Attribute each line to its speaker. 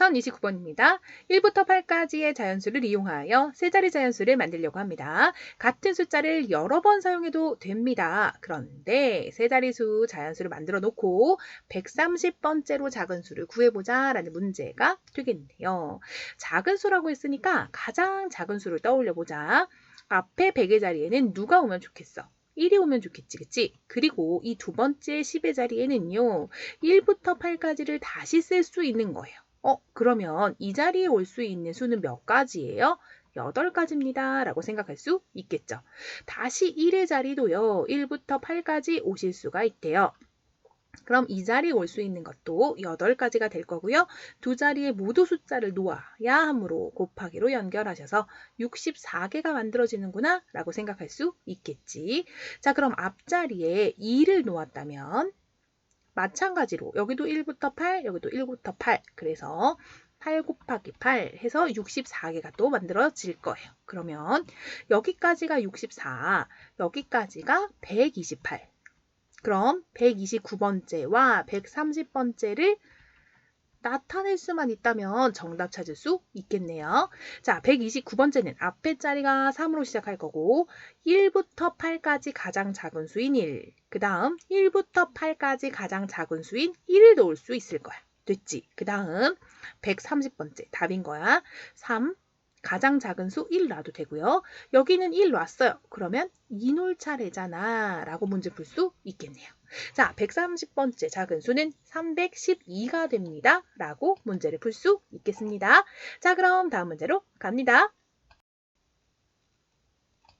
Speaker 1: 1029번입니다. 1부터 8까지의 자연수를 이용하여 세 자리 자연수를 만들려고 합니다. 같은 숫자를 여러 번 사용해도 됩니다. 그런데 세 자리수 자연수를 만들어 놓고 130번째로 작은 수를 구해보자 라는 문제가 되겠네요. 작은 수라고 했으니까 가장 작은 수를 떠올려 보자. 앞에 100의 자리에는 누가 오면 좋겠어? 1이 오면 좋겠지, 그치? 그리고 이 두 번째 10의 자리에는요, 1부터 8까지를 다시 쓸 수 있는 거예요. 어, 그러면 이 자리에 올 수 있는 수는 몇 가지예요? 8가지입니다. 라고 생각할 수 있겠죠. 다시 1의 자리도요, 1부터 8까지 오실 수가 있대요. 그럼 이 자리에 올 수 있는 것도 8가지가 될 거고요. 두 자리에 모두 숫자를 놓아야 함으로 곱하기로 연결하셔서 64개가 만들어지는구나 라고 생각할 수 있겠지. 자, 그럼 앞자리에 2를 놓았다면 마찬가지로 여기도 1부터 8, 여기도 1부터 8. 그래서 8 곱하기 8 해서 64개가 또 만들어질 거예요. 그러면 여기까지가 64, 여기까지가 128. 그럼 129번째와 130번째를 나타낼 수만 있다면 정답 찾을 수 있겠네요. 자, 129번째는 앞에 자리가 3으로 시작할 거고 1부터 8까지 가장 작은 수인 1. 그 다음 1부터 8까지 가장 작은 수인 1을 넣을 수 있을 거야. 됐지? 그 다음 130번째 답인 거야. 3, 가장 작은 수 1 놔도 되고요. 여기는 1 놨어요. 그러면 2놀 차례잖아 라고 문제 풀 수 있겠네요. 자, 130번째 작은 수는 312가 됩니다. 라고 문제를 풀 수 있겠습니다. 자, 그럼 다음 문제로 갑니다.